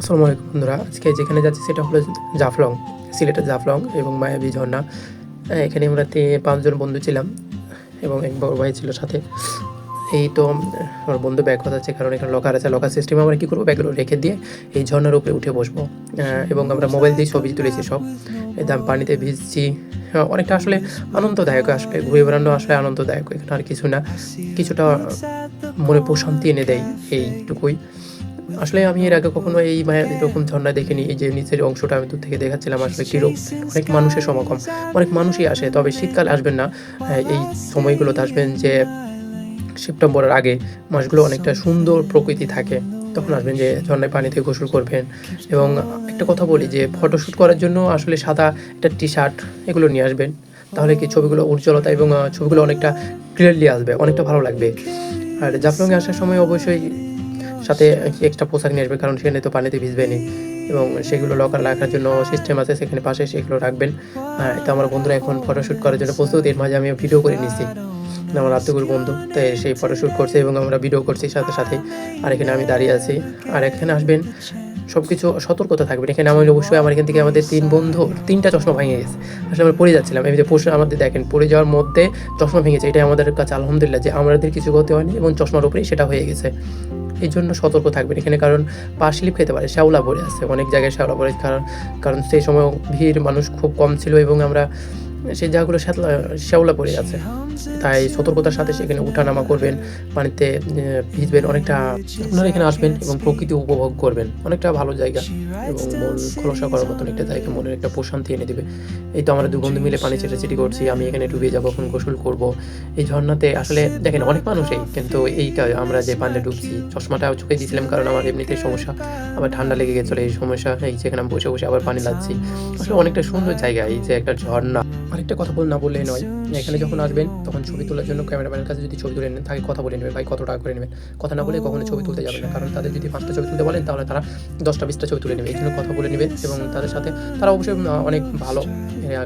আসসালামু আলাইকুম বন্ধুরা। আজকে যেখানে যাচ্ছি সেটা হলো জাফলং সিলেটের জাফলং এবং মায়াবী ঝর্ণা। হ্যাঁ, এখানে আমরা পাঁচজন বন্ধু ছিলাম এবং এক বড় ভাই ছিল সাথে। এই তো আমার বন্ধু ব্যাগ কথা আছে কারণ এখানে লকার আছে। লকার সিস্টেমে আমরা কী করব? ব্যাগগুলো রেখে দিয়ে এই ঝর্ণার উপরে উঠে বসবো। এবং আমরা মোবাইল দিয়ে ছবি তুলেছি সব। দাম পানিতে ভিজছি। হ্যাঁ, অনেকটা আসলে আনন্দদায়ক আসলে ঘুরে বেড়ানো আসলে আনন্দদায়ক। এখানে আর কিছু না। কিছুটা মনে প্রশান্তি এনে দেয় এইটুকুই। আসলে আমি এর আগে কখনো এই এরকম ঝর্ণা দেখিনি, এই যে নিচের অংশটা আমি দূর থেকে দেখাচ্ছিলাম, আসলে কীরকম অনেক মানুষের সমাগম, অনেক মানুষই আসে, তবে শীতকাল আসবেন না এই সময়গুলোতে আসবেন যে সেপ্টেম্বরের আগে মাসগুলো অনেকটা সুন্দর প্রকৃতি থাকে, তখন আসবেন যে ঝর্ণায় পানিতে গোসল করবেন। এবং একটা কথা বলি যে ফটোশ্যুট করার জন্য আসলে সাদা একটা টি শার্ট এগুলো নিয়ে আসবেন, তাহলে কি ছবিগুলো উজ্জ্বলতা এবং ছবিগুলো অনেকটা ক্লিয়ারলি আসবে, অনেকটা ভালো লাগবে। আর জাফলংয়ে আসার সময় অবশ্যই সাথে এক্সট্রা পোশাক নিয়ে আসবে, কারণ সেখানে তো পানিতে ভিজবেনি এবং সেগুলো লকার রাখার জন্য সিস্টেম আছে, সেখানে পাশে সেগুলো রাখবেন। তো আমার বন্ধুরা এখন ফটোশ্যুট করার জন্য প্রস্তুত, এর মাঝে আমি ভিডিও করে নিচ্ছি আমার আত্মগুর বন্ধু তাই সেই ফটোশ্যুট করছে এবং আমরা ভিডিও করছি সাথে সাথে। আর এখানে আমি দাঁড়িয়ে আছি। আর এখানে আসবেন সব কিছু সতর্কতা থাকবেন। এখানে আমি অবশ্যই আমার এখান থেকে আমাদের তিন বন্ধু, তিনটা চশমা ভেঙে গেছে। আসলে আমরা পড়ে যাচ্ছিলাম। এই যে পরশু আমাদের দেখেন, পড়ে যাওয়ার মধ্যে চশমা ভেঙেছে। এটাই আমাদের কাছে আলহামদুলিল্লাহ যে আমাদের কিছু ক্ষতি হয়নি এবং চশমার উপরেই সেটা হয়ে গেছে। এই জন্য সতর্ক থাকবেন। এখানে কারণ পার্সলিপ খেতে পারে, শ্যাওলা ভরে আছে, অনেক জায়গায় শ্যাওলা ভরে কারণ কারণ সেই সময় ভিড় মানুষ খুব কম ছিল এবং আমরা সেই জায়গাগুলো শ্যাতলা, শ্যাওলা পড়ে আছে তাই সতর্কতার সাথে সেখানে উঠানামা করবেন, পানিতে ভিজবেন, অনেকটা আপনারা এখানে আসবেন এবং প্রকৃতি উপভোগ করবেন। অনেকটা ভালো জায়গা এবং মন খোলসা করার মতন একটা জায়গা, মনের একটা প্রশান্তি এনে দেবে। এই তো আমরা দু বন্ধু মিলে পানি ছেটাছেটি করছি, আমি এখানে ডুবে যাব, এখন গোসল করব। এই ঝর্ণাতে আসলে দেখেন অনেক মানুষই, কিন্তু এইটা আমরা যে পানিতে ডুবছি চশমাটা চোখে দিয়েছিলাম কারণ আমার এমনিতে সমস্যা। আবার ঠান্ডা লেগে গেছিল, এই সমস্যা, এই যেখানে আমি বসে বসে আবার পানি লাগছি। আসলে অনেকটা সুন্দর জায়গা, এই যে একটা ঝর্ণা। আরেকটা কথা বল না বললে নয়। এখানে যখন আসবেন, তখন ছবি তোলার জন্য ক্যামেরাম্যানের কাছে যদি ছবি তুলে নেন, তাকে কথা বলে নেবেন ভাই, কত টাকা করে নেবেন? কথা না বলে কখনো ছবি তুলতে যাবেন না। কারণ তাদের যদি পাঁচটা ছবি তুলতে বলেন, তাহলে তারা দশটা, বিশটা ছবি তুলে নেবে। এই জন্য কথা বলে নেবেন এবং তাদের সাথে তারা অবশ্যই অনেক ভালো।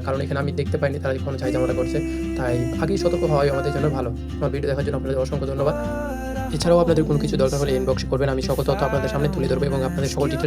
কারণ এখানে আমি দেখতে পাইনি, তারা কোনো চাহিদা করছে। তাই আগেই সতর্ক হওয়াই আমাদের জন্য ভালো। আমার ভিডিও দেখার জন্য আপনাদের অসংখ্য ধন্যবাদ। এছাড়াও আপনাদের কোনো কিছু দরকার হলে ইনবক্স করবেন। আমি সকল তথ্য আপনাদের সামনে তুলে ধরবো এবং আপনাদের সকল ডিটেলস